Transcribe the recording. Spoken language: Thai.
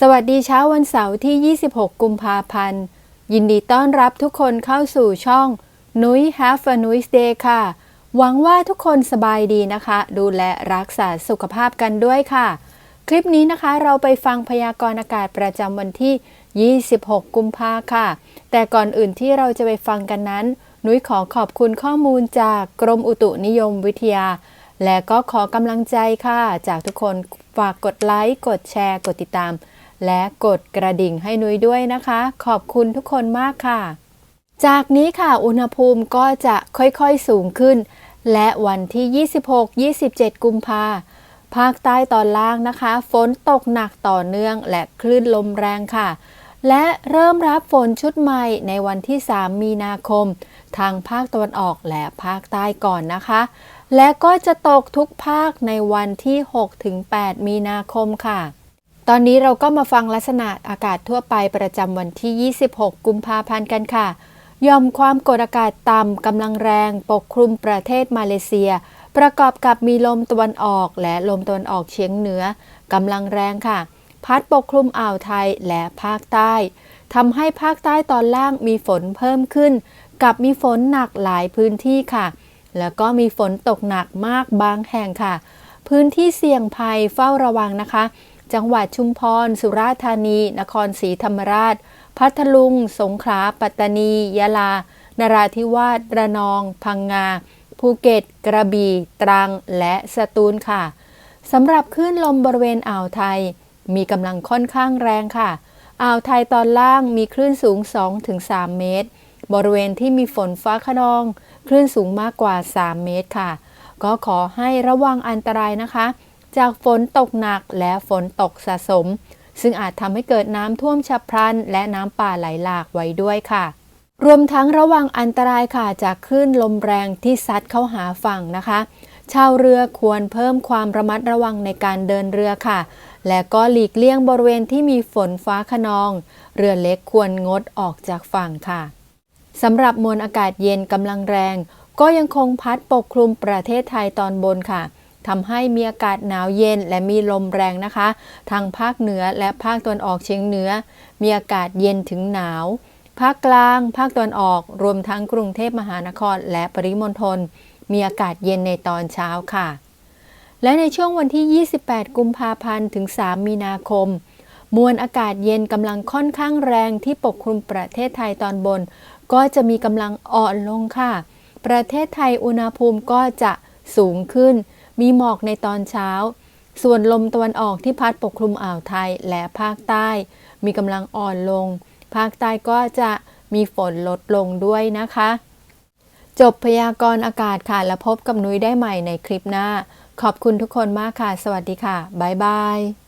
สวัสดีเช้าวันเสาร์ที่ 26 กุมภาพันธ์ ยินดีต้อนรับทุกคนเข้าสู่ช่องนุ้ย Have a Nuis Day ค่ะ หวังว่าทุกคนสบายดีนะคะ ดูแลรักษาสุขภาพกันด้วยค่ะ คลิปนี้นะคะเราไปฟังพยากรณ์อากาศประจำวันที่ 26 กุมภาค่ะ แต่ก่อนอื่นที่เราจะไปฟังกันนั้น นุ้ยขอขอบคุณข้อมูลจากกรมอุตุนิยมวิทยา และก็ขอกำลังใจค่ะ จากทุกคนฝากกดไลค์กดแชร์ กดติดตาม และกดกระดิ่งให้นุ้ยด้วยนะคะ ขอบคุณทุกคนมากค่ะ จากนี้ค่ะอุณหภูมิก็จะค่อยๆสูงขึ้น และวันที่ 26-27 กุมภาภาคใต้ตอนล่างนะคะ ฝนตกหนักต่อเนื่องและคลื่นลมแรงค่ะ และเริ่มรับฝนชุดใหม่ในวันที่ 3 มีนาคม ทางภาคตะวันออกและภาคใต้ก่อนนะคะ และก็จะตกทุกภาคในวันที่ 6-8 มีนาคมค่ะ ตอนนี้เราก็มาฟังลักษณะอากาศทั่วไปประจำวันที่ 26 กุมภาพันธ์กันค่ะยอมความกดอากาศต่ำกำลังแรงปกคลุมประเทศมาเลเซีย ประกอบกับมีลมตะวันออกและลมตะวันออกเฉียงเหนือกำลังแรงค่ะ พัดปกคลุมอ่าวไทยและภาคใต้ทำให้ภาคใต้ตอนล่างมีฝนเพิ่มขึ้น กับมีฝนหนักหลายพื้นที่ค่ะ แล้วก็มีฝนตกหนักมากบางแห่งค่ะ พื้นที่เสี่ยงภัยเฝ้าระวังนะคะ จังหวัดชุมพร สุราษฎร์ธานี นครศรีธรรมราช พัทลุง สงขลา ปัตตานี ยะลา นราธิวาส ระนอง พังงา ภูเก็ต กระบี่ ตรัง และสตูลค่ะ สำหรับคลื่นลมบริเวณอ่าวไทย มีกำลังค่อนข้างแรงค่ะ อ่าวไทยตอนล่างมีคลื่นสูง 2-3 เมตร บริเวณที่มีฝนฟ้าขนอง คลื่นสูงมากกว่า 3 เมตรค่ะ ก็ขอให้ระวังอันตรายนะคะ จากฝนตกหนักและฝนตกสะสม ซึ่งอาจทำให้เกิดน้ำท่วมฉับพลัน และน้ำป่าไหลหลากไว้ด้วยค่ะ รวมทั้งระวังอันตรายค่ะจากคลื่นลมแรงที่ซัดเข้าหาฝั่งนะคะ ชาวเรือควรเพิ่มความระมัดระวังในการเดินเรือค่ะ และก็หลีกเลี่ยงบริเวณที่มีฝนฟ้าขนอง เรือเล็กควรงดออกจากฝั่งค่ะสำหรับมวลอากาศเย็นกำลังแรง ก็ยังคงพัดปกคลุมประเทศไทยตอนบนค่ะ ทำให้มีอากาศหนาวเย็นและมีลมแรงนะคะ ทางภาคเหนือและภาคตะวันออกเฉียงเหนือ มีอากาศเย็นถึงหนาว ภาคกลาง ภาคตะวันออก รวมทั้งกรุงเทพมหานครและปริมณฑล มีอากาศเย็นในตอนเช้าค่ะ และในช่วงวันที่ 28 กุมภาพันธ์ถึง 3 มีนาคมมวลอากาศเย็นกำลังค่อนข้างแรงที่ปกคลุมประเทศไทยตอนบน ก็จะมีกำลังอ่อนลงค่ะ ประเทศไทยอุณหภูมิก็จะสูงขึ้น มีหมอกในตอนเช้า ส่วนลมตะวันออกที่พัดปกคลุมอ่าวไทยและภาคใต้ มีกำลังอ่อนลง ภาคใต้ก็จะมีฝนลดลงด้วยนะคะ จบพยากรณ์อากาศค่ะ แล้วพบกับนุ้ยได้ใหม่ในคลิปหน้า ขอบคุณทุกคนมากค่ะ สวัสดีค่ะ บ๊ายบาย